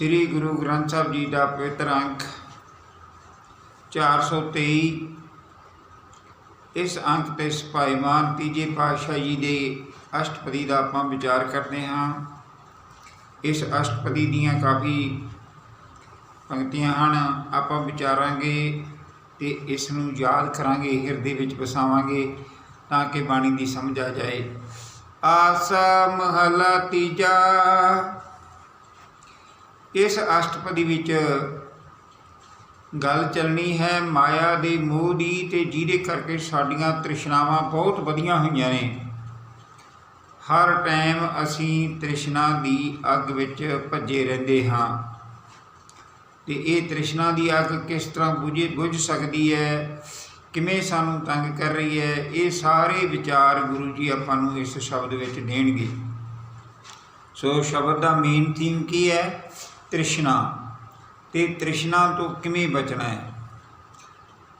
ਸ੍ਰੀ ਗੁਰੂ ਗ੍ਰੰਥ ਸਾਹਿਬ ਜੀ ਦਾ ਪਵਿੱਤਰ ਅੰਕ 423 ਇਸ ਅੰਕ ਤੇ ਸਪਾਈਮਾਨ ਤੀਜੇ ਪਾਤਸ਼ਾਹ ਜੀ ਦੇ ਅਸ਼ਟਪਦੀ ਦਾ ਆਪਾਂ ਵਿਚਾਰ ਕਰਦੇ ਹਾਂ। ਇਸ ਅਸ਼ਟਪਦੀ ਦੀਆਂ ਕਾਫੀ ਪੰਕਤੀਆਂ ਹਨ, ਆਪਾਂ ਵਿਚਾਰਾਂਗੇ ਤੇ ਇਸ ਨੂੰ ਯਾਦ ਕਰਾਂਗੇ, ਹਿਰਦੇ ਵਿੱਚ ਵਸਾਵਾਂਗੇ ਤਾਂ ਕਿ ਬਾਣੀ ਦੀ ਸਮਝ ਆ ਜਾਏ। ਆਸਾ ਮਹਲਾ ਤੀਜਾ ਇਸ ਅਸ਼ਟਪਦੀ ਵਿੱਚ ਗੱਲ ਚੱਲਣੀ ਹੈ, ਮਾਇਆ ਦੇ ਮੋਹ ਦੀ ਤੇ ਜਿਹਦੇ ਕਰਕੇ ਸਾਡੀਆਂ ਤ੍ਰਿਸ਼ਨਾਵਾਂ ਬਹੁਤ ਵਧੀਆਂ ਹੋਈਆਂ ਨੇ। ਹਰ ਟਾਈਮ ਅਸੀਂ ਤ੍ਰਿਸ਼ਨਾ ਦੀ ਅੱਗ ਵਿੱਚ ਭੱਜੇ ਰਹਿੰਦੇ ਹਾਂ। ਤੇ ਇਹ ਤ੍ਰਿਸ਼ਨਾ ਦੀ ਅੱਗ ਕਿਸ ਤਰ੍ਹਾਂ ਬੁਝੇ, ਬੁਝ ਸਕਦੀ ਹੈ? ਕਿਵੇਂ ਸਾਨੂੰ ਤੰਗ ਕਰ ਰਹੀ ਹੈ? ਇਹ ਸਾਰੇ ਵਿਚਾਰ ਗੁਰੂ ਜੀ ਆਪਾਂ ਨੂੰ ਇਸ ਸ਼ਬਦ ਵਿੱਚ ਦੇਣਗੇ। ਸੋ ਸ਼ਬਦ ਦਾ ਮੇਨ ਥੀਮ ਕੀ ਹੈ? ਤ੍ਰਿਸ਼ਨਾ। ਤੇ ਤ੍ਰਿਸ਼ਨਾ ਤੋਂ ਕਿਵੇਂ ਬਚਣਾ ਹੈ?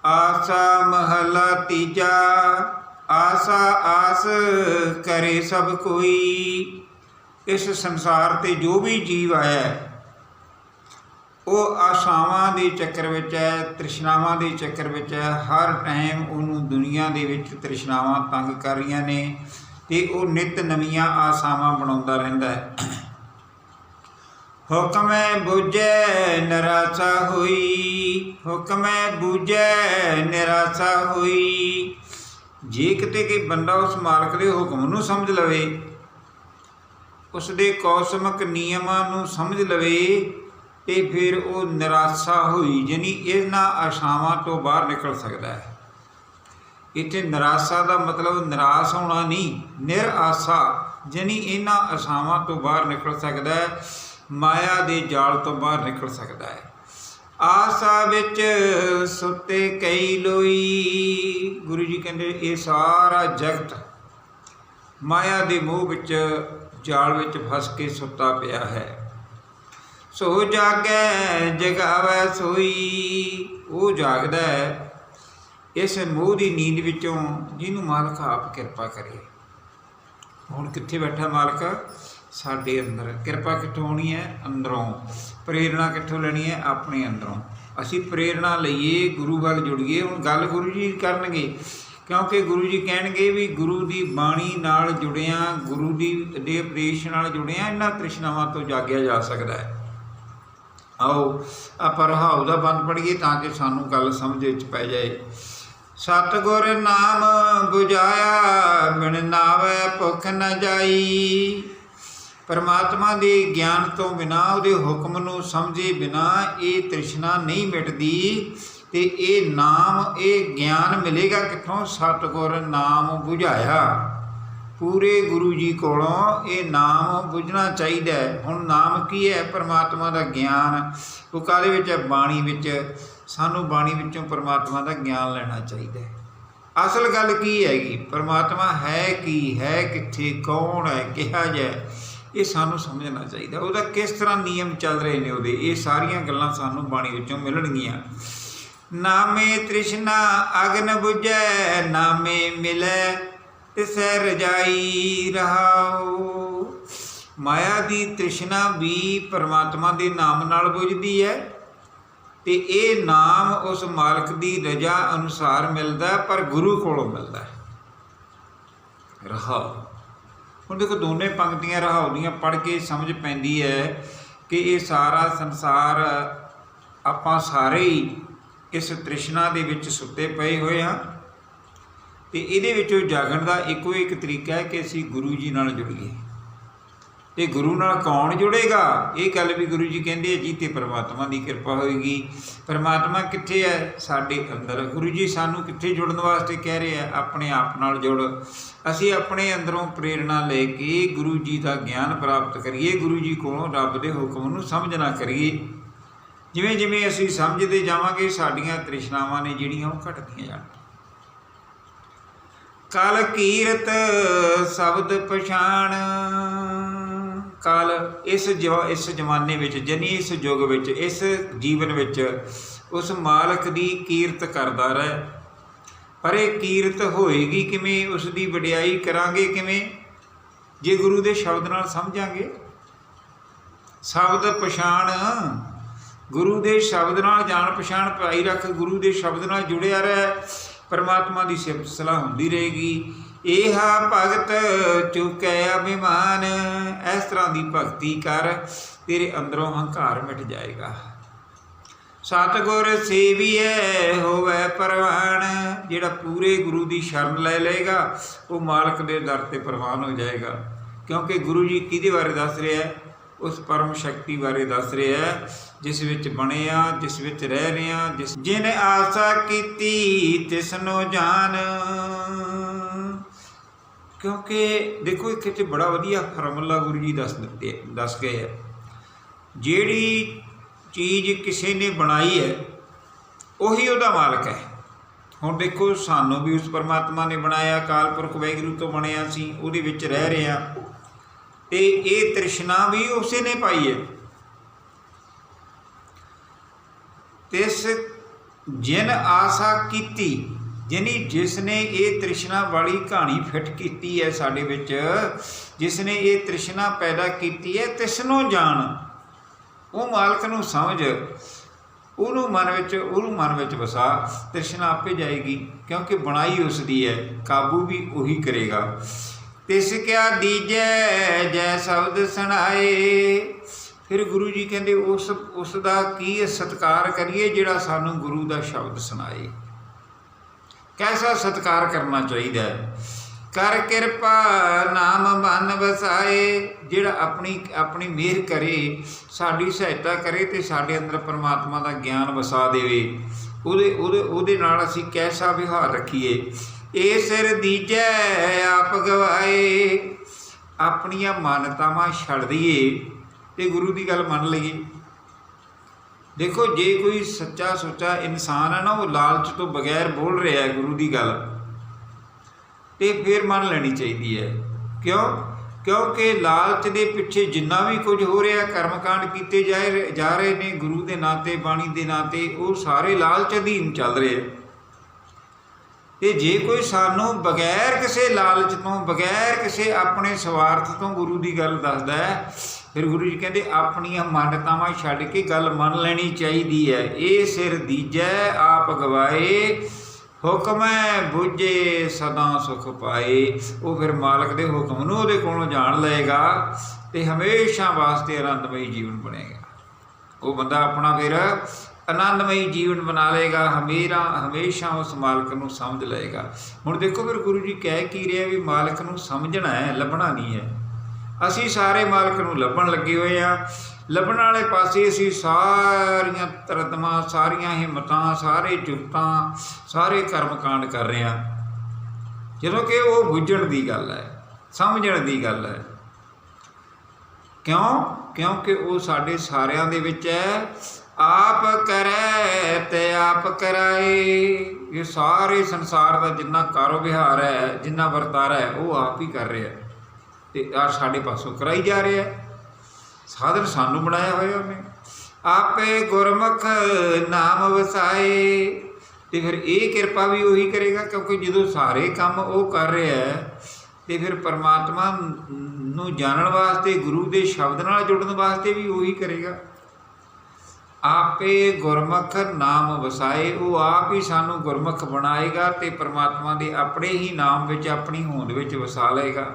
ਆਸਾ ਮਹਲਾ ਤੀਜਾ, ਆਸਾ ਆਸ ਕਰੇ ਸਭ ਕੋਈ। ਇਸ ਸੰਸਾਰ ਤੇ ਜੋ ਵੀ ਜੀਵ ਆਇਆ ਉਹ ਆਸ਼ਾਵਾਂ ਦੇ ਚੱਕਰ ਵਿੱਚ ਹੈ, ਤ੍ਰਿਸ਼ਨਾਵਾਂ ਦੇ ਚੱਕਰ ਵਿੱਚ ਹੈ। ਹਰ ਟਾਈਮ ਉਹਨੂੰ ਦੁਨੀਆ ਦੇ ਵਿੱਚ ਤ੍ਰਿਸ਼ਨਾਵਾਂ ਤੰਗ ਕਰ ਰਹੀਆਂ ਨੇ ਤੇ ਉਹ ਨਿਤ ਨਵੀਆਂ ਆਸਾਵਾਂ ਬਣਾਉਂਦਾ ਰਹਿੰਦਾ ਹੈ। ਹੁਕਮੈ ਬੂਝੈ ਨਿਰਾਸ਼ਾ ਹੋਈ, ਹੁਕਮੈ ਬੂਝੈ ਨਿਰਾਸ਼ਾ ਹੋਈ। ਜੇ ਕਿਤੇ ਕੋਈ ਬੰਦਾ ਉਸ ਮਾਲਕ ਦੇ ਹੁਕਮ ਨੂੰ ਸਮਝ ਲਵੇ ਉਸ ਦੇ ਕੌਸਮਕ ਨਿਯਮਾਂ ਨੂੰ ਸਮਝ ਲਵੇ, ਤੇ ਫਿਰ ਉਹ ਨਿਰਾਸ਼ਾ ਹੋਈ ਜਾਨੀ ਇਹਨਾਂ ਆਸ਼ਾਵਾਂ ਤੋਂ ਬਾਹਰ ਨਿਕਲ ਸਕਦਾ ਹੈ। ਇੱਥੇ ਨਿਰਾਸ਼ਾ ਦਾ ਮਤਲਬ ਨਿਰਾਸ਼ ਹੋਣਾ ਨਹੀਂ, ਨਿਰਾਸ਼ਾ ਜਾਨੀ ਇਹਨਾਂ ਆਸ਼ਾਵਾਂ ਤੋਂ ਬਾਹਰ ਨਿਕਲ ਸਕਦਾ ਹੈ। ਮਾਇਆ ਦੇ ਜਾਲ ਤੋਂ ਬਾਹਰ ਨਿਕਲ ਸਕਦਾ ਹੈ। ਆਸਾ ਵਿੱਚ ਸੁੱਤੇ ਕਈ ਲੋਈ। ਗੁਰੂ ਜੀ ਕਹਿੰਦੇ, ਇਹ ਸਾਰਾ ਜਗਤ ਮਾਇਆ ਦੇ ਮੋਹ ਵਿੱਚ, ਜਾਲ ਵਿੱਚ ਫਸ ਕੇ ਸੁੱਤਾ ਪਿਆ ਹੈ। ਸੋ ਜਾਗੈ, ਜਗਾਵੈ ਸੋਈ। ਉਹ ਜਾਗਦਾ ਹੈ, ਇਸ ਮੋਹ ਦੀ ਨੀਂਦ ਵਿੱਚੋਂ, ਜਿਹਨੂੰ ਮਾਲਕ ਆਪ ਕਿਰਪਾ ਕਰੇ। ਹੁਣ ਕਿੱਥੇ ਬੈਠਾ ਮਾਲਕ? ਸਾਡੇ ਅੰਦਰ। ਕਿਰਪਾ ਕਿੱਥੋਂ ਹੋਣੀ ਹੈ? ਅੰਦਰੋਂ। ਪ੍ਰੇਰਣਾ ਕਿੱਥੋਂ ਲੈਣੀ ਹੈ? ਆਪਣੇ ਅੰਦਰੋਂ। ਅਸੀਂ ਪ੍ਰੇਰਣਾ ਲਈਏ, ਗੁਰੂ ਵੱਲ ਜੁੜੀਏ। ਹੁਣ ਗੱਲ ਗੁਰੂ ਜੀ ਕਰਨਗੇ। ਕਿਉਂਕਿ ਗੁਰੂ ਜੀ ਕਹਿਣਗੇ ਵੀ ਗੁਰੂ ਦੀ ਬਾਣੀ ਨਾਲ ਜੁੜਿਆਂ, ਗੁਰੂ ਦੀ ਦੇ ਉਪਦੇਸ਼ ਨਾਲ ਜੁੜਿਆ, ਇਹਨਾਂ ਤ੍ਰਿਸ਼ਨਾਵਾਂ ਤੋਂ ਜਾਗਿਆ ਜਾ ਸਕਦਾ ਹੈ। ਆਓ, ਆਪਾਂ ਰਹਾਉ ਦਾ ਬੰਦ ਪੜੀਏ ਤਾਂ ਕਿ ਸਾਨੂੰ ਗੱਲ ਸਮਝ ਵਿੱਚ ਪੈ ਜਾਏ। ਸਤਗੁਰ ਨਾਮ 부ਝਾਇਆ ਬਿਨ ਨਾਵੇ ਭੁਖ ਨ ਜਾਈ। ਪਰਮਾਤਮਾ ਦੇ ਗਿਆਨ ਤੋਂ ਬਿਨਾ, ਉਹਦੇ ਹੁਕਮ ਨੂੰ ਸਮਝੇ ਬਿਨਾ ਇਹ ਤ੍ਰਿਸ਼ਨਾ ਨਹੀਂ ਮਿਟਦੀ ਤੇ ਇਹ ਨਾਮ, ਇਹ ਗਿਆਨ ਮਿਲੇਗਾ ਕਿੱਥੋਂ? ਸਤਗੁਰ ਨਾਮ 부ਝਾਇਆ ਪੂਰੇ ਗੁਰੂ ਜੀ ਕੋਲੋਂ ਇਹ ਨਾਮ ਬੁੱਝਣਾ ਚਾਹੀਦਾ ਹੈ। ਹੁਣ ਨਾਮ ਕੀ ਹੈ? ਪਰਮਾਤਮਾ ਦਾ ਗਿਆਨ। ਉਹ ਕਾਹਦੇ ਵਿੱਚ ਹੈ? ਬਾਣੀ ਵਿੱਚ। ਸਾਨੂੰ ਬਾਣੀ ਵਿੱਚੋਂ ਪਰਮਾਤਮਾ ਦਾ ਗਿਆਨ ਲੈਣਾ ਚਾਹੀਦਾ ਹੈ। ਅਸਲ ਗੱਲ ਕੀ ਹੈਗੀ? ਪਰਮਾਤਮਾ ਹੈ ਕੀ ਹੈ? ਕਿੱਥੇ ਕੌਣ ਹੈ? ਕਿਹਾ ਜਿਹਾ ਇਹ ਸਾਨੂੰ ਸਮਝਣਾ ਚਾਹੀਦਾ। ਉਹਦਾ ਕਿਸ ਤਰ੍ਹਾਂ ਨਿਯਮ ਚੱਲ ਰਹੇ ਨੇ ਉਹਦੇ? ਇਹ ਸਾਰੀਆਂ ਗੱਲਾਂ ਸਾਨੂੰ ਬਾਣੀ ਵਿੱਚੋਂ ਮਿਲਣਗੀਆਂ। ਨਾਮੇ ਤ੍ਰਿਸ਼ਨਾ ਅਗਨ 부ਜੈ ਨਾਮੇ ਮਿਲੈ ਤਿਸੈ ਰਜਾਈ ਰਹਾਉ। ਮਾਇਆ ਦੀ ਤ੍ਰਿਸ਼ਨਾ ਵੀ ਪਰਮਾਤਮਾ ਦੇ ਨਾਮ ਨਾਲ ਬੁਝਦੀ ਹੈ ਤੇ ਇਹ ਨਾਮ ਉਸ ਮਾਲਕ ਦੀ ਰਜਾ ਅਨੁਸਾਰ ਮਿਲਦਾ ਪਰ ਗੁਰੂ ਕੋਲੋਂ ਮਿਲਦਾ ਹੈ। ਹੁਣ ਦੇਖੋ ਦੋਨੇ ਪੰਕਤੀਆਂ ਰਹਾਉ ਦੀਆਂ ਪੜ੍ਹ ਕੇ ਸਮਝ ਪੈਂਦੀ ਹੈ ਕਿ ਇਹ ਸਾਰਾ ਸੰਸਾਰ ਆਪਾਂ ਸਾਰੇ ਹੀ ਇਸ ਤ੍ਰਿਸ਼ਨਾ ਦੇ ਵਿੱਚ ਸੁੱਤੇ ਪਏ ਹੋਏ ਹਾਂ ਤੇ ਇਹਦੇ ਵਿੱਚੋਂ ਜਾਗਣ ਦਾ ਇੱਕੋ ਇੱਕ ਤਰੀਕਾ ਹੈ ਕਿ ਅਸੀਂ ਗੁਰੂ ਜੀ ਨਾਲ ਜੁੜੀਏ। ਤੇ ਗੁਰੂ ਨਾਲ ਕੌਣ ਜੁੜੇਗਾ? ਇਹ ਗੱਲ ਵੀ ਗੁਰੂ ਜੀ ਕਹਿੰਦੇ ਆ, ਜੀ ਤੇ ਪਰਮਾਤਮਾ ਦੀ ਕਿਰਪਾ ਹੋਏਗੀ। ਪਰਮਾਤਮਾ ਕਿੱਥੇ ਹੈ ਸਾਡੇ ਅੰਦਰ। ਗੁਰੂ ਜੀ ਸਾਨੂੰ ਕਿੱਥੇ ਜੁੜਨ ਵਾਸਤੇ ਕਹਿ ਰਹੇ ਆ ਆਪਣੇ ਆਪ ਨਾਲ ਜੁੜ। ਅਸੀਂ ਆਪਣੇ ਅੰਦਰੋਂ ਪ੍ਰੇਰਣਾ ਲੈ ਕੇ ਗੁਰੂ ਜੀ ਦਾ ਗਿਆਨ ਪ੍ਰਾਪਤ ਕਰੀਏ, ਗੁਰੂ ਜੀ ਕੋਲੋਂ ਰੱਬ ਦੇ ਹੁਕਮ ਨੂੰ ਸਮਝਣਾ ਕਰੀਏ। ਜਿਵੇਂ ਜਿਵੇਂ ਅਸੀਂ ਸਮਝਦੇ ਜਾਵਾਂਗੇ, ਸਾਡੀਆਂ ਤ੍ਰਿਸ਼ਨਾਵਾਂ ਨੇ ਜਿਹੜੀਆਂ ਉਹ ਘਟਦੀਆਂ ਜਾਣਗੀਆਂ ਕਲ ਕੀਰਤ ਸ਼ਬਦ ਪਛਾਣ। ਕਾਲ ਇਸ ਜੋ ਇਸ ਜ਼ਮਾਨੇ ਵਿੱਚ ਜਨੀ ਇਸ ਯੁੱਗ ਵਿੱਚ, ਇਸ ਜੀਵਨ ਵਿੱਚ ਉਸ ਮਾਲਕ ਦੀ ਕੀਰਤ ਕਰਦਾ ਰਹਿ। ਪਰ ਇਹ ਕੀਰਤ ਹੋਏਗੀ ਕਿਵੇਂ? ਉਸ ਦੀ ਵਡਿਆਈ ਕਰਾਂਗੇ ਕਿਵੇਂ? ਜੇ ਗੁਰੂ ਦੇ ਸ਼ਬਦ ਨਾਲ ਸਮਝਾਂਗੇ। ਸ਼ਬਦ ਪਛਾਣ, ਗੁਰੂ ਦੇ ਸ਼ਬਦ ਨਾਲ ਜਾਣ ਪਛਾਣ ਪਾਈ ਰੱਖ, ਗੁਰੂ ਦੇ ਸ਼ਬਦ ਨਾਲ ਜੁੜਿਆ ਰਹਿ, ਪਰਮਾਤਮਾ ਦੀ ਸਿਫਤ ਸਲਾਹ ਹੁੰਦੀ ਰਹੇਗੀ। ਇਹਾ ਭਗਤ ਚੁਕੈ ਅਭਿਮਾਨ। ਇਸ ਤਰ੍ਹਾਂ ਦੀ ਭਗਤੀ ਕਰ, ਤੇਰੇ ਅੰਦਰੋਂ ਹੰਕਾਰ ਮਿਟ ਜਾਏਗਾ। ਸਤਿਗੁਰ ਸੇਵੀਐ ਹੋਵੇ ਪਰਵਾਨ। ਜਿਹੜਾ ਪੂਰੇ ਗੁਰੂ ਦੀ ਸ਼ਰਨ ਲੈ ਲਏਗਾ, ਉਹ ਮਾਲਕ ਦੇ ਦਰ ਤੇ ਪ੍ਰਵਾਨ ਹੋ ਜਾਏਗਾ। ਕਿਉਂਕਿ ਗੁਰੂ ਜੀ ਕਿਹਦੇ ਬਾਰੇ ਦੱਸ ਰਿਹਾ ਹੈ? ਉਸ ਪਰਮ ਸ਼ਕਤੀ ਬਾਰੇ ਦੱਸ ਰਿਹਾ ਹੈ, ਜਿਸ ਵਿੱਚ ਬਣੇ ਆ ਜਿਸ ਵਿੱਚ ਰਹਿ ਰਹੇ ਆ ਜਿਸ ਜਿਨ ਆਸਾ ਕੀਤੀ ਤਿਸ ਨੂੰ ਜਾਣ ਕਿਉਂਕਿ ਦੇਖੋ ਇੱਥੇ ਚ ਬੜਾ ਵਧੀਆ ਫਾਰਮੂਲਾ ਗੁਰੂ ਜੀ ਦੱਸ ਦਿੱਤੇ ਦੱਸ ਗਏ ਹੈ ਜਿਹੜੀ ਚੀਜ਼ ਕਿਸੇ ਨੇ ਬਣਾਈ ਹੈ, ਉਹੀ ਉਹਦਾ ਮਾਲਕ ਹੈ। ਹੁਣ ਦੇਖੋ ਸਾਨੂੰ ਵੀ ਉਸ ਪਰਮਾਤਮਾ ਨੇ ਬਣਾਇਆ ਕਾਲ ਪੁਰਖ ਵਾਹਿਗੁਰੂ ਤੋਂ ਬਣਿਆ ਸੀ, ਉਹਦੇ ਵਿੱਚ ਰਹਿ ਰਿਹਾ। ਆ ਤੇ ਇਹ ਤ੍ਰਿਸ਼ਨਾ ਵੀ ਉਸੇ ਨੇ ਪਾਈ ਹੈ। ਤਿਸ ਜਿਨ ਆਸਾ ਕੀਤੀ ਜਿਨੀ ਜਿਸ ਨੇ ਇਹ ਤ੍ਰਿਸ਼ਨਾ ਵਾਲੀ ਕਹਾਣੀ ਫਿੱਟ ਕੀਤੀ ਹੈ ਸਾਡੇ ਵਿੱਚ ਜਿਸ ਨੇ ਇਹ ਤ੍ਰਿਸ਼ਨਾ ਪੈਦਾ ਕੀਤੀ ਹੈ ਤਿਸ ਨੂੰ ਜਾਣ। ਉਹ ਮਾਲਕ ਨੂੰ ਸਮਝ, ਉਹਨੂੰ ਮਨ ਵਿੱਚ, ਉਹਨੂੰ ਮਨ ਵਿੱਚ ਵਸਾ, ਤ੍ਰਿਸ਼ਨਾ ਆਪੇ ਜਾਏਗੀ, ਕਿਉਂਕਿ ਬਣਾਈ ਉਸ ਦੀ ਹੈ, ਕਾਬੂ ਵੀ ਉਹੀ ਕਰੇਗਾ। ਤਿਸ ਕਿਆ ਦੀਜੈ, ਜੈ ਸ਼ਬਦ ਸੁਣਾਏ। ਫਿਰ ਗੁਰੂ ਜੀ ਕਹਿੰਦੇ, ਉਸ ਉਸ ਦਾ ਕੀ ਸਤਕਾਰ ਕਰੀਏ ਜਿਹੜਾ ਸਾਨੂੰ ਗੁਰੂ ਦਾ ਸ਼ਬਦ ਸੁਣਾਏ? ਕੈਸਾ ਸਤਕਾਰ ਕਰਨਾ ਚਾਹੀਦਾ ਹੈ? ਕਰ ਕਿਰਪਾ ਨਾਮ ਮਨ ਵਸਾਏ, ਜਿਹੜਾ ਆਪਣੀ ਆਪਣੀ ਮਿਹਰ ਕਰੇ, ਸਾਡੀ ਸਹਾਇਤਾ ਕਰੇ ਤੇ ਸਾਡੇ ਅੰਦਰ ਪਰਮਾਤਮਾ ਦਾ ਗਿਆਨ ਵਸਾ ਦੇਵੇ। ਉਹਦੇ ਉਹਦੇ ਉਹਦੇ ਨਾਲ ਅਸੀਂ ਕੈਸਾ ਵਿਹਾਰ ਰੱਖੀਏ? ਇਹ ਸਿਰ ਦੀਜੈ ਆਪ ਗਵਾਏ। ਆਪਣੀਆਂ ਮਾਨਤਾਵਾਂ ਛੱਡ ਦਈਏ ਤੇ ਗੁਰੂ ਦੀ ਗੱਲ ਮੰਨ ਲਈਏ। ਦੇਖੋ, ਜੇ ਕੋਈ ਸੱਚਾ ਸੁੱਚਾ ਇਨਸਾਨ ਹੈ ਨਾ, ਉਹ ਲਾਲਚ ਤੋਂ ਬਗੈਰ ਬੋਲ ਰਿਹਾ ਹੈ ਗੁਰੂ ਦੀ ਗੱਲ। ਤੇ ਫਿਰ ਮੰਨ ਲੈਣੀ ਚਾਹੀਦੀ ਹੈ। ਕਿਉਂ? ਕਿਉਂਕਿ ਲਾਲਚ ਦੇ ਪਿੱਛੇ ਜਿੰਨਾ ਵੀ ਕੁਝ ਹੋ ਰਿਹਾ, ਕਰਮਕਾਂਡ ਕੀਤੇ ਜਾਏ ਜਾ ਰਹੇ ਨੇ, ਗੁਰੂ ਦੇ ਨਾਂ ਤੇ ਬਾਣੀ ਦੇ ਨਾਂ ਤੇ ਉਹ ਸਾਰੇ ਲਾਲਚ ਅਧੀਨ ਚੱਲ ਰਹੇ ਤੇ ਜੇ ਕੋਈ ਸਾਨੂੰ ਬਗੈਰ ਕਿਸੇ ਲਾਲਚ ਤੋਂ, ਬਗੈਰ ਕਿਸੇ ਆਪਣੇ ਸਵਾਰਥ ਤੋਂ ਗੁਰੂ ਦੀ ਗੱਲ ਦੱਸਦਾ ਹੈ ਫਿਰ ਗੁਰੂ ਜੀ ਕਹਿੰਦੇ, ਆਪਣੀਆਂ ਮਾਨਤਾਵਾਂ ਛੱਡ ਕੇ ਗੱਲ ਮੰਨ ਲੈਣੀ ਚਾਹੀਦੀ ਹੈ। ਇਹ ਸਿਰ ਦੀਜੈ, ਆਪ ਗਵਾਏ, ਹੁਕਮੈ ਬੁਝੇ, ਸਦਾ ਸੁਖ ਪਾਏ। ਉਹ ਫਿਰ ਮਾਲਕ ਦੇ ਹੁਕਮ ਨੂੰ ਉਹਦੇ ਕੋਲੋਂ ਜਾਣ ਲਏਗਾ ਤੇ ਹਮੇਸ਼ਾ ਵਾਸਤੇ ਆਨੰਦਮਈ ਜੀਵਨ ਬਣੇਗਾ। ਉਹ ਬੰਦਾ ਆਪਣਾ ਫਿਰ ਆਨੰਦਮਈ ਜੀਵਨ ਬਣਾ ਲਏਗਾ, ਹਮੇਰਾ, ਹਮੇਸ਼ਾ ਉਸ ਮਾਲਕ ਨੂੰ ਸਮਝ ਲਏਗਾ। ਹੁਣ ਦੇਖੋ ਫਿਰ ਗੁਰੂ ਜੀ ਕਹਿ ਕੀ ਰਿਹਾ ਵੀ ਮਾਲਕ ਨੂੰ ਸਮਝਣਾ ਹੈ, ਲੱਭਣਾ ਨਹੀਂ ਹੈ। ਅਸੀਂ ਸਾਰੇ ਮਾਲਕ ਨੂੰ ਲੱਭਣ ਲੱਗੇ ਹੋਏ ਆ ਲੱਭਣ ਵਾਲੇ ਪਾਸੇ ਅਸੀਂ ਸਾਰੀਆਂ ਤਰਤਮਾਂ, ਸਾਰੀਆਂ ਹਿੰਮਤਾਂ, ਸਾਰੇ ਜੁਗਤਾਂ, ਸਾਰੇ ਕਰਮਕਾਂਡ ਕਰ ਰਹੇ ਆ ਜਦੋਂ ਕਿ ਉਹ ਬੁੱਝਣ ਦੀ ਗੱਲ ਹੈ, ਸਮਝਣ ਦੀ ਗੱਲ ਹੈ। ਕਿਉਂ? ਕਿਉਂਕਿ ਉਹ ਸਾਡੇ ਸਾਰਿਆਂ ਦੇ ਵਿੱਚ ਹੈ। ਆਪ ਕਰੈ ਤੇ ਆਪ ਕਰਾਏ। ਇਹ ਸਾਰੇ ਸੰਸਾਰ ਦਾ ਜਿੰਨਾ ਕਾਰੋ ਵਿਹਾਰ ਹੈ, ਜਿੰਨਾ ਵਰਤਾਰਾ ਹੈ, ਉਹ ਆਪ ਹੀ ਕਰ ਰਿਹਾ। ਹੈ ਤੇ ਆ ਸਾਡੇ ਪਾਸੋਂ ਕਰਾਈ ਜਾ ਰਿਹਾ ਸਾਧਨ ਸਾਨੂੰ ਬਣਾਇਆ ਹੋਇਆ ਉਹਨੇ। ਆਪੇ ਗੁਰਮੁਖ ਨਾਮ ਵਸਾਏ, ਤੇ ਫਿਰ ਇਹ ਕਿਰਪਾ ਵੀ ਉਹੀ ਕਰੇਗਾ, ਕਿਉਂਕਿ ਜਦੋਂ ਸਾਰੇ ਕੰਮ ਉਹ ਕਰ ਰਿਹਾ ਹੈ, ਤੇ ਫਿਰ ਪਰਮਾਤਮਾ ਨੂੰ ਜਾਣਨ ਵਾਸਤੇ, ਗੁਰੂ ਦੇ ਸ਼ਬਦ ਨਾਲ ਜੁੜਨ ਵਾਸਤੇ ਵੀ ਉਹੀ ਕਰੇਗਾ। ਆਪੇ ਗੁਰਮੁਖ ਨਾਮ ਵਸਾਏ, ਉਹ ਆਪ ਹੀ ਸਾਨੂੰ ਗੁਰਮੁਖ ਬਣਾਏਗਾ ਤੇ ਪਰਮਾਤਮਾ ਦੇ ਆਪਣੇ ਹੀ ਨਾਮ ਵਿੱਚ, ਆਪਣੀ ਹੋਂਦ ਵਿੱਚ ਵਸਾ ਲਏਗਾ।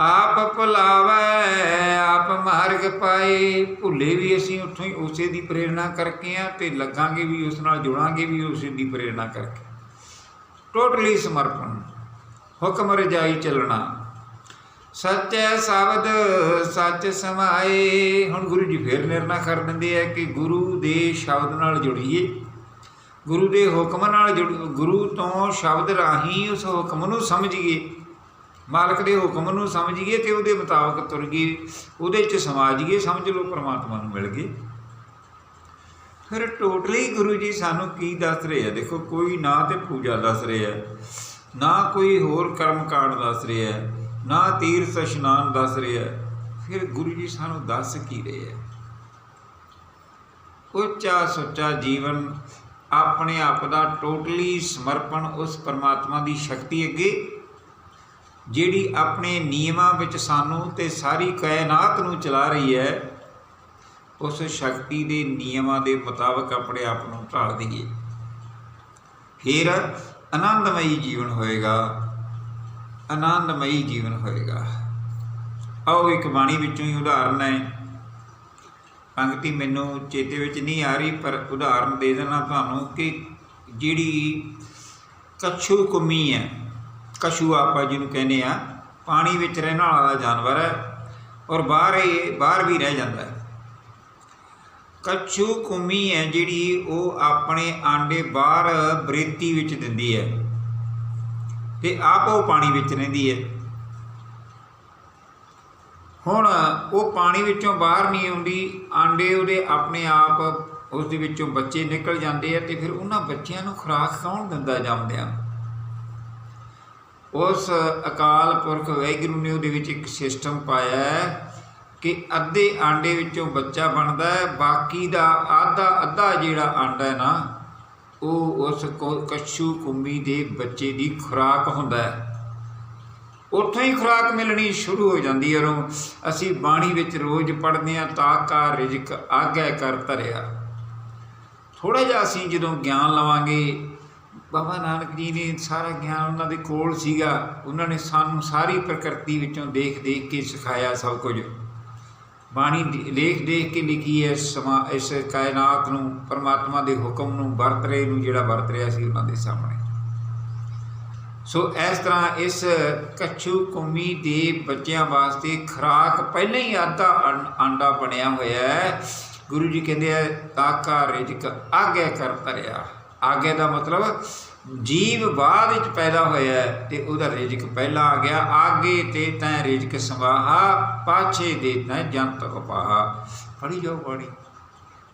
ਆਪ ਭੁਲਾਵੇ, ਆਪ ਮਾਰਗ ਪਾਏ। ਭੁੱਲੇ ਵੀ ਅਸੀਂ ਉੱਥੋਂ ਹੀ ਉਸੇ ਦੀ ਪ੍ਰੇਰਣਾ ਕਰਕੇ ਆ ਤੇ ਲੱਗਾਂਗੇ ਵੀ ਉਸ ਨਾਲ ਜੁੜਾਂਗੇ ਵੀ ਉਸੇ ਦੀ ਪ੍ਰੇਰਣਾ ਕਰਕੇ। ਟੋਟਲੀ ਸਮਰਪਣ। ਹੁਕਮ ਰਜਾਈ ਚੱਲਣਾ। ਸੱਚੇ ਸ਼ਬਦ ਸੱਚ ਸਮਾਏ। ਹੁਣ ਗੁਰੂ ਜੀ ਫੇਰ ਨਿਰਣਾ ਕਰ ਦਿੰਦੇ ਆ ਕਿ ਗੁਰੂ ਦੇ ਸ਼ਬਦ ਨਾਲ ਜੁੜੀਏ। ਗੁਰੂ ਦੇ ਹੁਕਮ ਨਾਲ ਜੁੜ ਗੁਰੂ ਤੋਂ ਸ਼ਬਦ ਰਾਹੀਂ ਉਸ ਹੁਕਮ ਨੂੰ ਸਮਝੀਏ। ਮਾਲਕ ਦੇ ਹੁਕਮ ਨੂੰ ਸਮਝੀਏ ਤੇ ਉਹਦੇ ਮੁਤਾਬਕ ਤੁਰ ਗਏ ਉਹਦੇ ਚ ਸਮਾ ਜਾਈਏ ਸਮਝ ਲਓ ਪ੍ਰਮਾਤਮਾ ਨੂੰ ਮਿਲ ਗਏ ਫਿਰ ਟੋਟਲੀ ਗੁਰੂ ਜੀ ਸਾਨੂੰ ਕੀ ਦੱਸ ਰਹੇ ਆ? ਦੇਖੋ, ਕੋਈ ਨਾ ਤੇ ਪੂਜਾ ਦੱਸ ਰਿਹਾ ਨਾ ਕੋਈ ਹੋਰ ਕਰਮ ਕਾਂਡ ਦੱਸ ਰਿਹਾ ਨਾ ਤੀਰਥ ਇਸ਼ਨਾਨ ਦੱਸ ਰਿਹਾ ਫਿਰ ਗੁਰੂ ਜੀ ਸਾਨੂੰ ਦੱਸ ਕੀ ਰਹੇ ਆ? ਉੱਚਾ ਸੁੱਚਾ ਜੀਵਨ, ਆਪਣੇ ਆਪ ਦਾ ਟੋਟਲੀ ਸਮਰਪਣ ਉਸ ਪਰਮਾਤਮਾ ਦੀ ਸ਼ਕਤੀ ਅੱਗੇ ਜਿਹੜੀ ਆਪਣੇ ਨਿਯਮਾਂ ਵਿੱਚ ਸਾਨੂੰ ਤੇ ਸਾਰੀ ਕਾਇਨਾਤ ਨੂੰ ਚਲਾ ਰਹੀ ਹੈ, ਉਸ ਸ਼ਕਤੀ ਦੇ ਨਿਯਮਾਂ ਦੇ ਮੁਤਾਬਕ ਆਪਣੇ ਆਪ ਨੂੰ ਢਾਲ ਦਈਏ। ਫਿਰ ਆਨੰਦਮਈ ਜੀਵਨ ਹੋਏਗਾ, ਆਨੰਦਮਈ ਜੀਵਨ ਹੋਏਗਾ। ਆਓ ਇੱਕ ਬਾਣੀ ਵਿੱਚੋਂ ਹੀ ਉਦਾਹਰਨ ਹੈ। ਪੰਕਤੀ ਮੈਨੂੰ ਚੇਤੇ ਵਿੱਚ ਨਹੀਂ ਆ ਰਹੀ, ਪਰ ਉਦਾਹਰਨ ਦੇ ਦੇਣਾ ਤੁਹਾਨੂੰ ਕਿ ਜਿਹੜੀ ਕਛੂ ਕੁਮੀ ਹੈ ਕਛੂ ਆਪਾਂ ਜਿਹਨੂੰ ਕਹਿੰਦੇ ਆ, ਪਾਣੀ ਵਿੱਚ ਰਹਿਣ ਵਾਲਾ ਜਾਨਵਰ ਹੈ ਔਰ ਬਾਹਰ ਇਹ, ਬਾਹਰ ਵੀ ਰਹਿ ਜਾਂਦਾ ਹੈ। ਕਛੂ ਕੁੰਮੀ ਹੈ ਜਿਹੜੀ ਉਹ ਆਪਣੇ ਆਂਡੇ ਬਾਹਰ ਬਰੇਤੀ ਵਿੱਚ ਦਿੰਦੀ ਹੈ ਤੇ ਆਪ ਉਹ ਪਾਣੀ ਵਿੱਚ ਰਹਿੰਦੀ ਹੈ। ਹੁਣ ਉਹ ਪਾਣੀ ਵਿੱਚੋਂ ਬਾਹਰ ਨਹੀਂ ਆਉਂਦੀ, ਆਂਡੇ ਉਹਦੇ ਆਪਣੇ ਆਪ ਉਸ ਦੇ ਵਿੱਚੋਂ ਬੱਚੇ ਨਿਕਲ ਜਾਂਦੇ ਆ ਤੇ ਫਿਰ ਉਹਨਾਂ ਬੱਚਿਆਂ ਨੂੰ ਖੁਰਾਕ ਕੌਣ ਦਿੰਦਾ ਜੰਮਦਿਆਂ ਉਸ ਅਕਾਲ ਪੁਰਖ ਵੈਗਰੂ ਨੇ ਉਹਦੇ ਵਿੱਚ ਇੱਕ ਸਿਸਟਮ ਪਾਇਆ ਹੈ ਕਿ ਅੱਧੇ ਆਂਡੇ ਵਿੱਚੋਂ ਬੱਚਾ ਬਣਦਾ ਹੈ, ਬਾਕੀ ਦਾ ਆਧਾ, ਅੱਧਾ ਜਿਹੜਾ ਆਂਡਾ ਹੈ ਨਾ, ਉਹ ਉਸ ਕੋ- ਕੱਛੂ ਕੁੰਮੀ ਦੇ ਬੱਚੇ ਦੀ ਖੁਰਾਕ ਹੁੰਦਾ ਹੈ। ਉੱਥੋਂ ਹੀ ਖੁਰਾਕ ਮਿਲਣੀ ਸ਼ੁਰੂ ਹੋ ਜਾਂਦੀ ਹੈ ਉਹ ਅਸੀਂ ਬਾਣੀ ਵਿੱਚ ਰੋਜ਼ ਪੜ੍ਹਦੇ ਹਾਂ ਤਾਕਾ ਰਿਜਕ ਆਗੈ ਕਰ ਧਰਿਆ। ਥੋੜਾ ਜਿਹਾ ਅਸੀਂ ਜਦੋਂ ਗਿਆਨ ਲਵਾਂਗੇ ਬਾਬਾ ਨਾਨਕ ਜੀ ਨੇ ਸਾਰਾ ਗਿਆਨ ਉਹਨਾਂ ਦੇ ਕੋਲ ਸੀਗਾ। ਉਹਨਾਂ ਨੇ ਸਾਨੂੰ ਸਾਰੀ ਪ੍ਰਕਿਰਤੀ ਵਿੱਚੋਂ ਦੇਖ ਦੇਖ ਕੇ ਸਿਖਾਇਆ ਸਭ ਕੁਝ। ਬਾਣੀ ਦੀ- ਲੇਖ ਦੇਖ ਕੇ ਲਿਖੀ ਹੈ, ਸਮਾ ਇਸ ਕਾਇਨਾਤ ਨੂੰ, ਪਰਮਾਤਮਾ ਦੇ ਹੁਕਮ ਨੂੰ, ਵਰਤ ਰਹੇ ਨੂੰ, ਜਿਹੜਾ ਵਰਤ ਰਿਹਾ ਸੀ ਉਹਨਾਂ ਦੇ ਸਾਹਮਣੇ। ਸੋ ਇਸ ਤਰ੍ਹਾਂ ਇਸ ਕੱਛੂ ਕੌਮੀ ਦੇ ਬੱਚਿਆਂ ਵਾਸਤੇ ਖੁਰਾਕ ਪਹਿਲਾਂ ਹੀ ਆਧਾ ਆਂ- ਆਂਡਾ ਬਣਿਆ ਹੋਇਆ ਹੈ। ਗੁਰੂ ਜੀ ਕਹਿੰਦੇ ਆ ਤਾਕਾ ਰਿਜਕ ਆਗੇ ਕਰ ਧਰਿਆ ਆਗੇ ਦਾ ਮਤਲਬ ਜੀਵ ਬਾਅਦ ਵਿੱਚ ਪੈਦਾ ਹੋਇਆ ਹੈ ਤੇ ਉਹਦਾ ਰਿਜਕ ਪਹਿਲਾਂ ਆ ਗਿਆ, ਆਗੇ ਤੇ ਤੈ ਰਿਜਕ ਸਵਾਹਾ, ਪਾਛੇ ਦੇ ਤੈ ਜੰਤ ਉਪਾਹਾ। ਪੜੀ ਜਾਓ ਬਾਣੀ।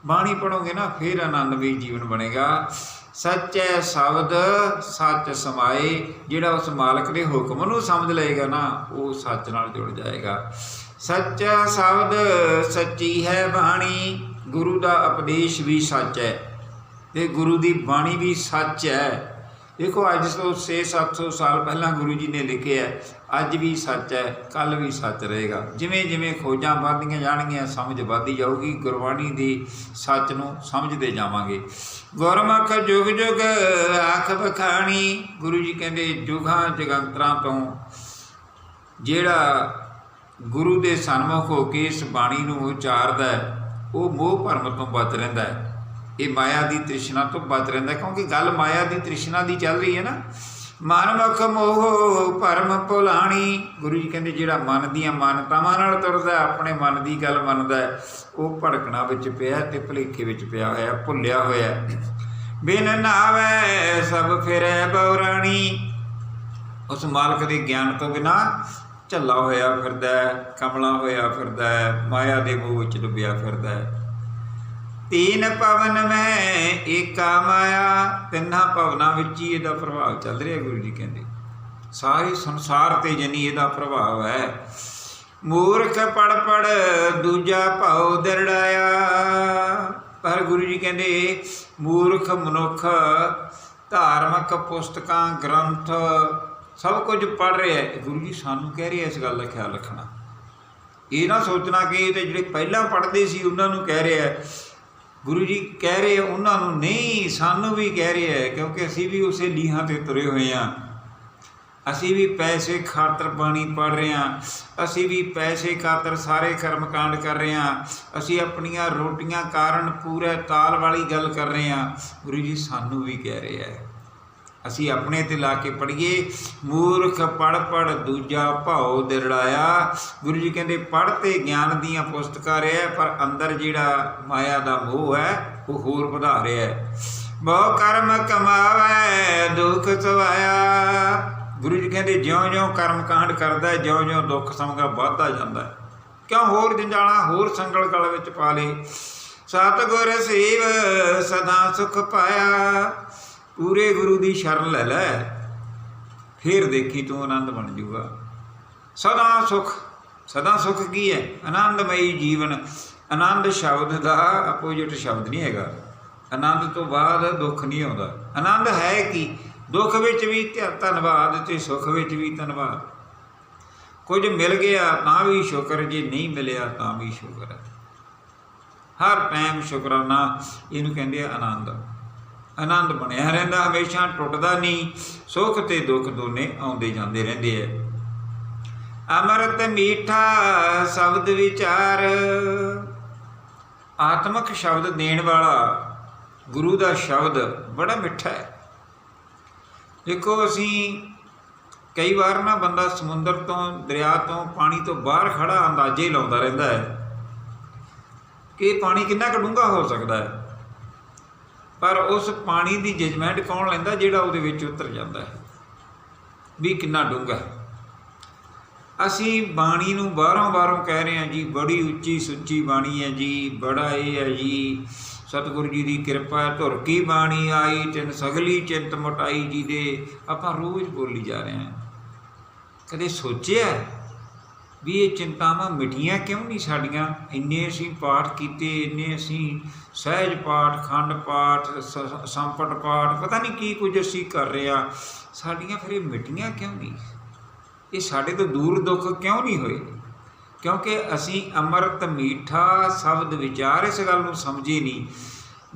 ਬਾਣੀ ਪੜੋਗੇ ਨਾ, ਫਿਰ ਆਨੰਦਮਈ ਜੀਵਨ ਬਣੇਗਾ। ਸੱਚੇ ਸ਼ਬਦ ਸੱਚ ਸਮਾਏ, ਜਿਹੜਾ ਉਸ ਮਾਲਕ ਦੇ ਹੁਕਮ ਨੂੰ ਸਮਝ ਲਏਗਾ ਨਾ, ਉਹ ਸੱਚ ਨਾਲ ਜੁੜ ਜਾਏਗਾ। ਸੱਚਾ ਸ਼ਬਦ ਸੱਚੀ ਹੈ ਬਾਣੀ, ਗੁਰੂ ਦਾ ਉਪਦੇਸ਼ ਵੀ ਸੱਚ ਹੈ। ਤੇ ਗੁਰੂ ਦੀ ਬਾਣੀ ਵੀ ਸੱਚ ਹੈ। ਦੇਖੋ ਅੱਜ ਤੋਂ 6-700 ਸਾਲ ਪਹਿਲਾਂ ਗੁਰੂ ਜੀ ਨੇ ਲਿਖਿਆ ਅੱਜ ਵੀ ਸੱਚ ਹੈ ਕੱਲ ਵੀ ਸੱਚ ਰਹੇਗਾ। ਜਿਵੇਂ ਜਿਵੇਂ ਖੋਜਾਂ ਵੱਧਦੀਆਂ ਜਾਣਗੀਆਂ, ਸਮਝ ਵੱਧਦੀ ਜਾਊਗੀ, ਗੁਰਬਾਣੀ ਦੀ ਸੱਚ ਨੂੰ ਸਮਝਦੇ ਜਾਵਾਂਗੇ। ਗੁਰਮੁਖ ਜੁਗ ਜੁਗ ਆਖ ਬਖਾਣੀ, ਗੁਰੂ ਜੀ ਕਹਿੰਦੇ ਜੁਗਾਂ ਜਗੰਤਰਾਂ ਤੋਂ। ਜਿਹੜਾ ਗੁਰੂ ਦੇ ਸਨਮੁਖ ਹੋ ਕੇ ਇਸ ਬਾਣੀ ਨੂੰ ਉਚਾਰਦਾ ਹੈ, ਉਹ ਮੋਹ ਭਰਮ ਤੋਂ ਬਚ ਰਹਿੰਦਾ ਹੈ। ਇਹ ਮਾਇਆ ਦੀ ਤ੍ਰਿਸ਼ਨਾ ਤੋਂ ਬਚ ਰਹਿੰਦਾ ਕਿਉਂਕਿ ਗੱਲ ਮਾਇਆ ਦੀ ਤ੍ਰਿਸ਼ਨਾ ਦੀ ਚੱਲ ਰਹੀ ਹੈ ਨਾ। ਮਨ ਮੁਖ ਮੋਹ, ਭਰਮ ਭੁਲਾਣੀ। ਗੁਰੂ ਜੀ ਕਹਿੰਦੇ ਜਿਹੜਾ ਮਨ ਦੀਆਂ ਮਾਨਤਾਵਾਂ ਨਾਲ ਤੁਰਦਾ ਆਪਣੇ ਮਨ ਦੀ ਗੱਲ ਮੰਨਦਾ ਉਹ ਭੜਕਣਾ ਵਿੱਚ ਪਿਆ, ਤੇ ਭੁਲੇਖੇ ਵਿੱਚ ਪਿਆ ਹੋਇਆ, ਭੁੱਲਿਆ ਹੋਇਆ ਹੈ। ਬਿਨ ਨਾਵੇ ਸਭ ਫਿਰੈ ਬਉਰਾਣੀ ਉਸ ਮਾਲਕ ਦੇ ਗਿਆਨ ਤੋਂ ਬਿਨਾ ਝੱਲਾ ਹੋਇਆ ਫਿਰਦਾ ਕਮਲਾ ਹੋਇਆ ਫਿਰਦਾ ਮਾਇਆ ਦੇ ਮੋਹ ਵਿੱਚ ਡੁੱਬਿਆ ਫਿਰਦਾ ਤੀਨ ਪਵਨ ਮੈਂ ਏਕਾ ਮਾਇਆ, ਤਿੰਨਾਂ ਭਵਨਾਂ ਵਿੱਚ ਹੀ ਇਹਦਾ ਪ੍ਰਭਾਵ ਚੱਲ ਰਿਹਾ, ਗੁਰੂ ਜੀ ਕਹਿੰਦੇ। ਸਾਰੇ ਸੰਸਾਰ ਤੇ ਜਨੀ ਇਹਦਾ ਪ੍ਰਭਾਵ ਹੈ। ਮੂਰਖ ਪੜ ਪੜ ਦੂਜਾ ਭਾਉ ਦਰੜਾਇਆ। ਪਰ ਗੁਰੂ ਜੀ ਕਹਿੰਦੇ, ਮੂਰਖ ਮਨੁੱਖ, ਧਾਰਮਿਕ ਪੁਸਤਕਾਂ, ਗ੍ਰੰਥ, ਸਭ ਕੁਝ ਪੜ ਰਿਹਾ ਹੈ। ਗੁਰੂ ਜੀ ਸਾਨੂੰ ਕਹਿ ਰਹੇ ਇਸ ਗੱਲ ਦਾ ਖਿਆਲ ਰੱਖਣਾ। ਇਹ ਨਾ ਸੋਚਣਾ ਕਿ ਇਹ ਤੇ ਜਿਹੜੇ ਪਹਿਲਾਂ ਪੜ੍ਹਦੇ ਸੀ, ਉਹਨਾਂ ਨੂੰ ਕਹਿ ਰਿਹਾ ਗੁਰੂ ਜੀ ਕਹਿ ਰਹੇ ਉਹਨਾਂ ਨੂੰ ਨਹੀਂ, ਸਾਨੂੰ ਵੀ ਕਹਿ ਰਿਹਾ ਹੈ ਕਿਉਂਕਿ ਅਸੀਂ ਵੀ ਉਸੇ ਲੀਹਾਂ ਤੇ ਤੁਰੇ ਹੋਏ ਹਾਂ ਅਸੀਂ ਵੀ ਪੈਸੇ, ਖਾਤਰ ਬਾਣੀ ਪੜ ਰਹੇ ਹਾਂ ਅਸੀਂ ਵੀ ਪੈਸੇ, ਖਾਤਰ ਸਾਰੇ ਕਰਮ ਕਾਂਡ ਕਰ ਰਹੇ ਹਾਂ ਅਸੀਂ ਆਪਣੀਆਂ ਰੋਟੀਆਂ ਕਾਰਨ ਪੂਰੇ ਤਾਲ ਵਾਲੀ ਗੱਲ ਕਰ ਰਹੇ ਹਾਂ ਗੁਰੂ ਜੀ ਸਾਨੂੰ ਵੀ ਕਹਿ ਰਿਹਾ ਹੈ ਅਸੀਂ ਆਪਣੇ ਤੇ ਲਾ ਕੇ ਪੜੀਏ ਮੂਰਖ ਪੜ ਪੜ ਦੂਜਾ ਭਾਉ ਦਿਰੜਾਇਆ। ਗੁਰੂ ਜੀ ਕਹਿੰਦੇ, ਪੜ੍ਹ ਤੇ ਗਿਆਨ ਦੀਆਂ ਪੁਸਤਕਾਂ ਰਿਹਾ ਪਰ ਅੰਦਰ ਜਿਹੜਾ ਮਾਇਆ ਦਾ ਮੋਹ ਹੈ, ਉਹ ਹੋਰ ਵਧਾ ਰਿਹਾ ਹੈ। ਬਹੁ ਕਰਮ ਕਮਾਵੇ, ਦੁੱਖ ਸਵਾਇਆ ਗੁਰੂ ਜੀ ਕਹਿੰਦੇ, ਜਿਉਂ-ਜਿਉਂ ਕਰਮ ਕਾਂਡ ਕਰਦਾ ਜਿਉਂ-ਜਿਉਂ ਦੁੱਖ ਸਮਗਾ ਵੱਧਦਾ ਜਾਂਦਾ ਕਿਉਂ? ਹੋਰ ਜੰਜਾਲਾ, ਹੋਰ ਸੰਗਲ ਗਲ ਵਿੱਚ ਪਾ ਲੇ ਸਤਿਗੁਰ ਸੇਵ ਸਦਾ ਸੁਖ ਪਾਇਆ। ਪੂਰੇ ਗੁਰੂ ਦੀ ਸ਼ਰਨ ਲੈ ਲੈ, ਫਿਰ ਦੇਖੀ ਤੂੰ ਆਨੰਦ ਬਣ ਜੂਗਾ। ਸਦਾ ਸੁਖ ਸਦਾ ਸੁਖ ਕੀ ਹੈ? ਆਨੰਦਮਈ ਜੀਵਨ, ਆਨੰਦ ਸ਼ਬਦ ਦਾ ਆਪੋਜੀਟ ਸ਼ਬਦ ਨਹੀਂ ਹੈਗਾ। ਆਨੰਦ ਤੋਂ ਬਾਅਦ ਦੁੱਖ ਨਹੀਂ ਆਉਂਦਾ। ਆਨੰਦ ਹੈ ਕੀ? ਦੁੱਖ ਵਿੱਚ ਵੀ ਧੰਨਵਾਦ ਤੇ ਸੁੱਖ ਵਿੱਚ ਵੀ ਧੰਨਵਾਦ। ਕੁਝ ਮਿਲ ਗਿਆ ਤਾਂ ਵੀ ਸ਼ੁਕਰ, ਜੇ ਨਹੀਂ ਮਿਲਿਆ ਤਾਂ ਵੀ ਸ਼ੁਕਰ। ਹੈ ਹਰ ਟਾਈਮ ਸ਼ੁਕਰਾਨਾ, ਇਹਨੂੰ ਕਹਿੰਦੇ ਆ ਆਨੰਦ। ਆਨੰਦ ਬਣਿਆ ਰਹਿੰਦਾ, ਹਮੇਸ਼ਾ ਟੁੱਟਦਾ ਨਹੀਂ, ਸੁੱਖ ਤੇ ਦੁੱਖ ਦੋਨੇ ਆਉਂਦੇ ਜਾਂਦੇ ਰਹਿੰਦੇ ਐ। ਅਮਰਤ ਮੀਠਾ ਸ਼ਬਦ ਵਿਚਾਰ। ਆਤਮਿਕ ਸ਼ਬਦ ਦੇਣ ਵਾਲਾ ਗੁਰੂ ਦਾ ਸ਼ਬਦ ਬੜਾ ਮਿੱਠਾ ਹੈ ਦੇਖੋ ਅਸੀਂ ਕਈ ਵਾਰ ਨਾ ਬੰਦਾ ਸਮੁੰਦਰ ਤੋਂ, ਦਰਿਆ ਤੋਂ, ਪਾਣੀ ਤੋਂ ਬਾਹਰ ਖੜਾ ਅੰਦਾਜ਼ੇ ਲਾਉਂਦਾ ਰਹਿੰਦਾ ਹੈ ਕਿ ਪਾਣੀ ਕਿੰਨਾ ਕੁ ਡੂੰਘਾ ਹੋ ਸਕਦਾ ਹੈ ਪਰ ਉਸ ਪਾਣੀ ਦੀ ਜਜਮੈਂਟ ਕੌਣ ਲੈਂਦਾ ਜਿਹੜਾ ਉਹਦੇ ਵਿੱਚ ਉਤਰ ਜਾਂਦਾ ਹੈ? ਵੀ ਕਿੰਨਾ ਡੂੰਘਾ ਅਸੀਂ ਬਾਣੀ ਨੂੰ ਬਾਹਰੋਂ ਬਾਹਰੋਂ ਕਹਿ ਰਹੇ ਹਾਂ ਜੀ, ਬੜੀ ਉੱਚੀ ਸੁੱਚੀ ਬਾਣੀ ਹੈ ਜੀ, ਬੜਾ ਇਹ ਹੈ ਜੀ, ਸਤਿਗੁਰੂ ਜੀ ਦੀ ਕਿਰਪਾ ਹੈ, ਧੁਰ ਕੀ ਬਾਣੀ ਆਈ, ਤਿਨ ਸਗਲੀ ਚਿੰਤ ਮਟਾਈ ਜੀ ਦੇ ਆਪਾਂ ਰੋਜ਼ ਬੋਲੀ ਜਾ ਰਹੇ ਹਾਂ। ਕਦੇ ਸੋਚਿਆ ਵੀ ਇਹ ਚਿੰਤਾਵਾਂ ਮਿਟੀਆਂ ਕਿਉਂ ਨਹੀਂ ਸਾਡੀਆਂ? ਇੰਨੇ ਅਸੀਂ ਪਾਠ ਕੀਤੇ, ਇੰਨੇ ਅਸੀਂ ਸਹਿਜ ਪਾਠ, ਖੰਡ ਪਾਠ, ਸ- ਸੰਪਟ ਪਾਠ, ਪਤਾ ਨਹੀਂ ਕੀ ਕੁਝ ਅਸੀਂ ਕਰ ਰਹੇ। ਹਾਂ ਸਾਡੀਆਂ ਫਿਰ ਇਹ ਮਿਟੀਆਂ ਕਿਉਂ ਨਹੀਂ? ਇਹ ਸਾਡੇ ਤੋਂ ਦੂਰ ਦੁੱਖ ਕਿਉਂ ਨਹੀਂ ਹੋਏ? ਕਿਉਂਕਿ ਅਸੀਂ ਅੰਮ੍ਰਿਤ ਮੀਠਾ ਸ਼ਬਦ ਵਿਚਾਰ ਇਸ ਗੱਲ ਨੂੰ ਸਮਝੇ ਨਹੀਂ।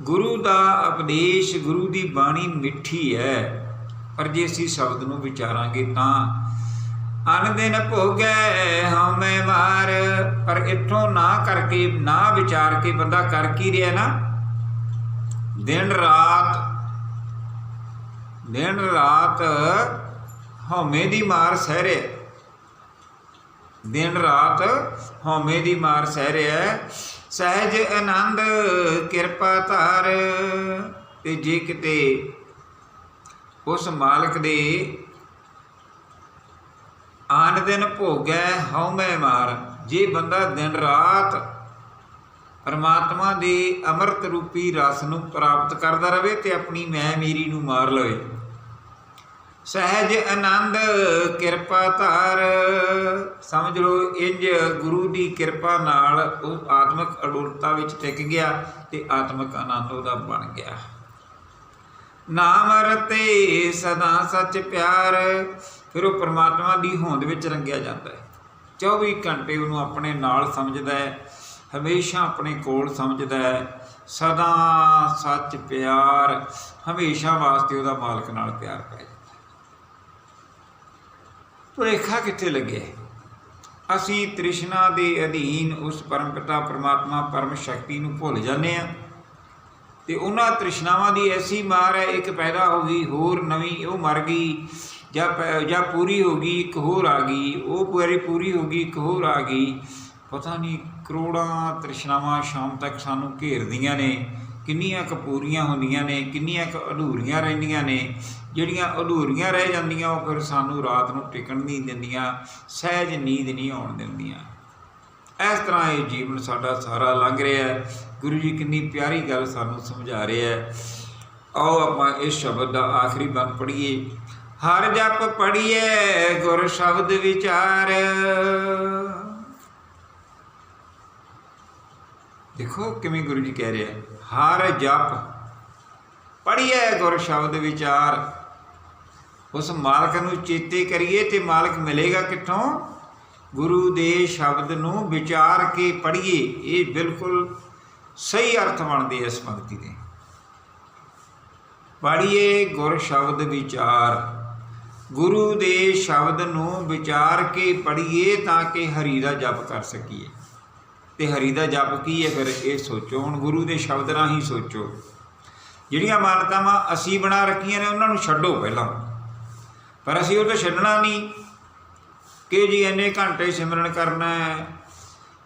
ਗੁਰੂ ਦਾ ਉਪਦੇਸ਼, ਗੁਰੂ ਦੀ ਬਾਣੀ ਮਿੱਠੀ ਹੈ, ਪਰ ਜੇ ਅਸੀਂ ਸ਼ਬਦ ਨੂੰ ਵਿਚਾਰਾਂਗੇ ਤਾਂ ਅਨ ਦਿਨ ਭੋਗੈ ਹਉਮੈ ਮਾਰ ਪਰ ਇੱਥੋਂ ਨਾ ਕਰਕੇ ਨਾ ਵਿਚਾਰ ਕੇ, ਬੰਦਾ ਕਰ ਕੀ ਰਿਹਾ ਨਾ? ਦਿਨ ਰਾਤ ਦਿਨ ਰਾਤ ਹਉਮੈ ਦੀ ਮਾਰ ਸਹਿ ਰਿਹਾ। ਦਿਨ ਰਾਤ ਹਉਮੈ ਦੀ ਮਾਰ ਸਹਿ ਰਿਹਾ। ਸਹਿਜ ਆਨੰਦ, ਕਿਰਪਾ ਧਾਰ। ਤੇ ਜੇ ਕਿਤੇ ਉਸ ਮਾਲਕ ਦੇ ਆਨ ਦਿਨ ਭੋਗੈ ਹਉਮੈ ਮਾਰ, ਜੇ ਬੰਦਾ ਦਿਨ ਰਾਤ ਪਰਮਾਤਮਾ ਦੇ ਅੰਮ੍ਰਿਤ ਰੂਪੀ ਰਸ ਨੂੰ ਪ੍ਰਾਪਤ ਕਰਦਾ ਰਹੇ ਤੇ ਆਪਣੀ ਮੈਂ ਮੇਰੀ ਨੂੰ ਮਾਰ ਲਵੇ। ਸਹਿਜ ਆਨੰਦ ਕਿਰਪਾ ਧਾਰ, ਸਮਝ ਲਓ ਇੰਜ ਗੁਰੂ ਦੀ ਕਿਰਪਾ ਨਾਲ ਉਹ ਆਤਮਿਕ ਅਡੋਲਤਾ ਵਿੱਚ ਟਿਕ ਗਿਆ ਤੇ ਆਤਮਿਕ ਆਨੰਦ ਉਹਦਾ ਬਣ ਗਿਆ। ਨਾਮ ਰਤੇ ਸਦਾ ਸੱਚ ਪਿਆਰ ਫਿਰ ਉਹ ਪਰਮਾਤਮਾ ਦੀ ਹੋਂਦ ਵਿੱਚ ਰੰਗਿਆ ਜਾਂਦਾ ਹੈ। 24 ਘੰਟੇ ਉਹਨੂੰ ਆਪਣੇ ਨਾਲ ਸਮਝਦਾ ਹੈ, ਹਮੇਸ਼ਾ ਆਪਣੇ ਕੋਲ ਸਮਝਦਾ ਹੈ, ਸਦਾ ਸੱਚ ਪਿਆਰ, ਹਮੇਸ਼ਾ ਵਾਸਤੇ ਉਹਦਾ ਮਾਲਕ ਨਾਲ ਪਿਆਰ ਪੈ ਜਾਂਦਾ ਭੁਲੇਖਾ ਕਿੱਥੇ ਲੱਗਿਆ ਅਸੀਂ ਤ੍ਰਿਸ਼ਨਾ ਦੇ ਅਧੀਨ ਉਸ ਪਰਮਪਿਤਾ ਪਰਮਾਤਮਾ ਪਰਮ ਸ਼ਕਤੀ ਨੂੰ ਭੁੱਲ ਜਾਂਦੇ ਆ ਤੇ ਉਹਨਾਂ ਤ੍ਰਿਸ਼ਨਾਵਾਂ ਦੀ ਐਸੀ ਮਾਰ ਹੈ, ਇੱਕ ਪੈਦਾ ਹੋ ਗਈ, ਹੋਰ ਨਵੀਂ, ਉਹ ਮਰ ਗਈ ਜਾਂ ਪੈ- ਜਾਂ ਪੂਰੀ ਹੋ ਗਈ, ਇੱਕ ਹੋਰ ਆ ਗਈ, ਉਹ ਪੂਰੀ ਪੂਰੀ ਹੋ ਗਈ, ਇੱਕ ਹੋਰ ਆ ਗਈ, ਪਤਾ ਨਹੀਂ ਕਰੋੜਾਂ ਤ੍ਰਿਸ਼ਨਾਵਾਂ ਸ਼ਾਮ ਤੱਕ ਸਾਨੂੰ ਘੇਰਦੀਆਂ ਨੇ, ਕਿੰਨੀਆਂ ਕੁ ਪੂਰੀਆਂ ਹੁੰਦੀਆਂ ਨੇ, ਕਿੰਨੀਆਂ ਕੁ ਅਧੂਰੀਆਂ ਰਹਿੰਦੀਆਂ ਨੇ, ਜਿਹੜੀਆਂ ਅਧੂਰੀਆਂ ਰਹਿ ਜਾਂਦੀਆਂ, ਉਹ ਫਿਰ ਸਾਨੂੰ ਰਾਤ ਨੂੰ ਟਿਕਣ ਨਹੀਂ ਦਿੰਦੀਆਂ, ਸਹਿਜ ਨੀਂਦ ਨਹੀਂ ਆਉਣ ਦਿੰਦੀਆਂ। ਇਸ ਤਰ੍ਹਾਂ ਇਹ ਜੀਵਨ ਸਾਡਾ ਸਾਰਾ ਲੰਘ ਰਿਹਾ ਹੈ। ਗੁਰੂ ਜੀ ਕਿੰਨੀ ਪਿਆਰੀ ਗੱਲ ਸਾਨੂੰ ਸਮਝਾ ਰਿਹਾ ਹੈ। ਆਓ ਆਪਾਂ ਇਸ ਸ਼ਬਦ ਦਾ ਆਖਰੀ ਬੰਦ ਪੜ੍ਹੀਏ। ਹਰ ਜਪ ਪੜ੍ਹੀਏ ਗੁਰ ਸ਼ਬਦ ਵਿਚਾਰ। ਦੇਖੋ ਕਿਵੇਂ ਗੁਰੂ ਜੀ ਕਹਿ ਰਿਹਾ ਹਰ ਜਪ ਪੜ੍ਹੀਏ ਗੁਰ ਸ਼ਬਦ ਵਿਚਾਰ। ਉਸ ਮਾਲਕ ਨੂੰ ਚੇਤੇ ਕਰੀਏ ਤੇ ਮਾਲਕ ਮਿਲੇਗਾ ਕਿੱਥੋਂ? ਗੁਰੂ ਦੇ ਸ਼ਬਦ ਨੂੰ ਵਿਚਾਰ ਕੇ ਪੜ੍ਹੀਏ। ਇਹ ਬਿਲਕੁਲ ਸਹੀ ਅਰਥ ਬਣਦੇ ਇਸ ਪੰਕਤੀ ਦੇ। ਪੜ੍ਹੀਏ ਗੁਰ ਸ਼ਬਦ ਵਿਚਾਰ। ਗੁਰੂ ਦੇ ਸ਼ਬਦ ਨੂੰ ਵਿਚਾਰ ਕੇ ਪੜ੍ਹੀਏ ਤਾਂ ਕਿ ਹਰੀ ਦਾ ਜਪ ਕਰ ਸਕੀਏ। ਤੇ ਹਰੀ ਦਾ ਜਪ ਕੀ ਹੈ ਫਿਰ? ਇਹ ਸੋਚੋ। ਹੁਣ ਗੁਰੂ ਦੇ ਸ਼ਬਦ ਰਾਹੀਂ ਸੋਚੋ। ਜਿਹੜੀਆਂ ਮਾਨਤਾਵਾਂ ਅਸੀਂ ਬਣਾ ਰੱਖੀਆਂ ਨੇ, ਉਹਨਾਂ ਨੂੰ ਛੱਡੋ ਪਹਿਲਾਂ। ਪਰ ਅਸੀਂ ਉਹ ਤਾਂ ਛੱਡਣਾ ਨਹੀਂ। ਕਿ ਜੀ ਇੰਨੇ ਘੰਟੇ ਸਿਮਰਨ ਕਰਨਾ ਹੈ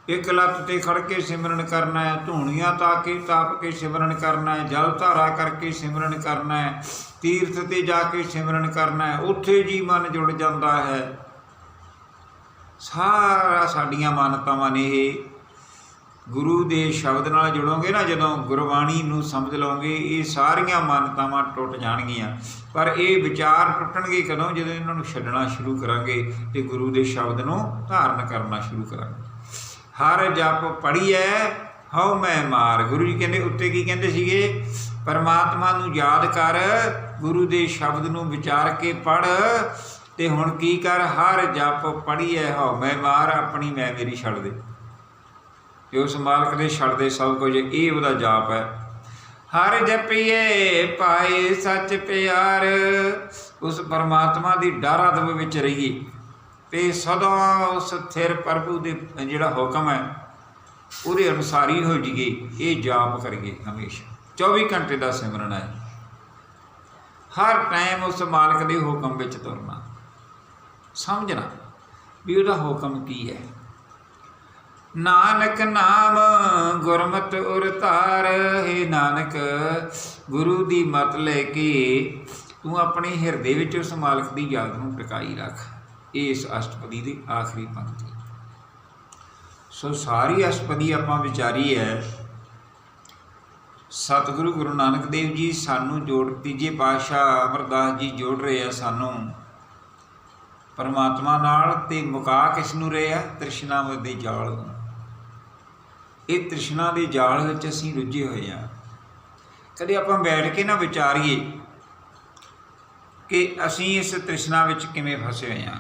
ਇੱਕ ਲੱਤ ਤੇ ਖੜ ਕੇ ਸਿਮਰਨ ਕਰਨਾ ਹੈ, ਧੂਣੀਆਂ ਤਾਂ ਕੇ ਤਾਪ ਕੇ ਸਿਮਰਨ ਕਰਨਾ ਹੈ, ਜਲ ਧਾਰਾ ਕਰਕੇ ਸਿਮਰਨ ਕਰਨਾ ਹੈ, ਤੀਰਥ ਤੇ ਜਾ ਕੇ ਸਿਮਰਨ ਕਰਨਾ ਹੈ, ਉੱਥੇ ਜੀ ਮਨ ਜੁੜ ਜਾਂਦਾ ਹੈ। ਸਾਰਾ ਸਾਡੀਆਂ ਮਾਨਤਾਵਾਂ ਨੇ ਇਹ। ਗੁਰੂ ਦੇ ਸ਼ਬਦ ਨਾਲ ਜੁੜੋਗੇ ਨਾ, ਜਦੋਂ ਗੁਰਬਾਣੀ ਨੂੰ ਸਮਝ ਲਓਗੇ, ਇਹ ਸਾਰੀਆਂ ਮਾਨਤਾਵਾਂ ਟੁੱਟ ਜਾਣਗੀਆਂ। ਪਰ ਇਹ ਵਿਚਾਰ ਟੁੱਟਣਗੇ ਕਦੋਂ? ਜਦੋਂ ਇਹਨਾਂ ਨੂੰ ਛੱਡਣਾ ਸ਼ੁਰੂ ਕਰਾਂਗੇ ਤੇ ਗੁਰੂ ਦੇ ਸ਼ਬਦ ਨੂੰ ਧਾਰਨ ਕਰਨਾ ਸ਼ੁਰੂ ਕਰਾਂਗੇ। ਹਰ ਜਪ ਪੜੀਐ ਹਉ ਮੈਂ ਮਾਰ। ਗੁਰੂ ਜੀ ਕਹਿੰਦੇ, ਉੱਤੇ ਕੀ ਕਹਿੰਦੇ ਸੀਗੇ? ਪਰਮਾਤਮਾ ਨੂੰ ਯਾਦ ਕਰ, ਗੁਰੂ ਦੇ ਸ਼ਬਦ ਨੂੰ ਵਿਚਾਰ ਕੇ ਪੜ ਤੇ ਹੁਣ ਕੀ ਕਰ? ਹਰ ਜਪ ਪੜੀਐ ਹਉ ਮੈਂ ਮਾਰ, ਆਪਣੀ ਮੈਂ ਮੇਰੀ ਛੱਡ ਦੇ। ਕਿ ਉਸ ਮਾਲਕ ਦੇ ਛੱਡਦੇ ਸਭ ਕੁਝ, ਇਹ ਉਹਦਾ ਜਾਪ ਹੈ। ਹਰ ਜਪੀਏ, ਪਾਏ ਸੱਚ ਪਿਆਰ, ਉਸ ਪਰਮਾਤਮਾ ਦੀ ਡਰ ਅਦਬ ਵਿੱਚ ਰਹੀਏ। ਤੇ ਸਦਾ ਉਸ ਥਿਰ ਪ੍ਰਭੂ ਦੇ ਜਿਹੜਾ ਹੁਕਮ ਹੈ, ਉਹਦੇ ਅਨੁਸਾਰੀ ਹੋ ਜੀਏ, ਇਹ ਜਾਪ ਕਰੀਏ ਹਮੇਸ਼ਾ। 24 ਘੰਟੇ ਦਾ ਸਿਮਰਨ ਹੈ। ਹਰ ਟਾਈਮ ਉਸ ਮਾਲਕ ਦੇ ਹੁਕਮ ਵਿੱਚ ਤੁਰਨਾ। ਸਮਝਣਾ ਵੀ ਉਹਦਾ ਹੁਕਮ ਕੀ ਹੈ। ਨਾਨਕ ਨਾਮ ਗੁਰਮਤਿ ਉਰ ਧਾਰ, ਹੈ ਨਾਨਕ, ਗੁਰੂ ਦੀ ਮਤ ਲੈ ਕੇ ਤੂੰ ਆਪਣੇ ਹਿਰਦੇ ਵਿੱਚ ਉਸ ਮਾਲਕ ਦੀ ਯਾਦ ਨੂੰ ਟਿਕਾਈ ਰੱਖ। ਇਹ ਇਸ ਅਸ਼ਟਪਦੀ ਦੀ ਆਖਰੀ ਪੰਕਤੀ। ਸੋ ਸਾਰੀ ਅਸ਼ਟਪਦੀ ਆਪਾਂ ਵਿਚਾਰੀ ਹੈ। ਸਤਿਗੁਰੂ ਗੁਰੂ ਨਾਨਕ ਦੇਵ ਜੀ ਸਾਨੂੰ ਜੋੜ, ਤੀਜੇ ਪਾਤਸ਼ਾਹ ਅਮਰਦਾਸ ਜੀ ਜੋੜ ਰਹੇ ਆ ਸਾਨੂੰ। ਪਰਮਾਤਮਾ ਨਾਲ ਤੇ ਮੁਕਾ ਕਿਸ ਨੂੰ ਰਹੇ ਆ? ਤ੍ਰਿਸ਼ਨਾ ਦੇ ਜਾਲ ਨੂੰ। ਇਹ ਤ੍ਰਿਸ਼ਨਾ ਦੇ ਜਾਲ ਵਿੱਚ ਅਸੀਂ ਰੁੱਝੇ ਹੋਏ ਆ। ਕਦੇ ਆਪਾਂ ਬੈਠ ਕੇ ਨਾ ਵਿਚਾਰੀਏ ਕਿ ਅਸੀਂ ਇਸ ਤ੍ਰਿਸ਼ਨਾ ਵਿੱਚ ਕਿਵੇਂ ਫਸੇ ਹੋਏ ਆ।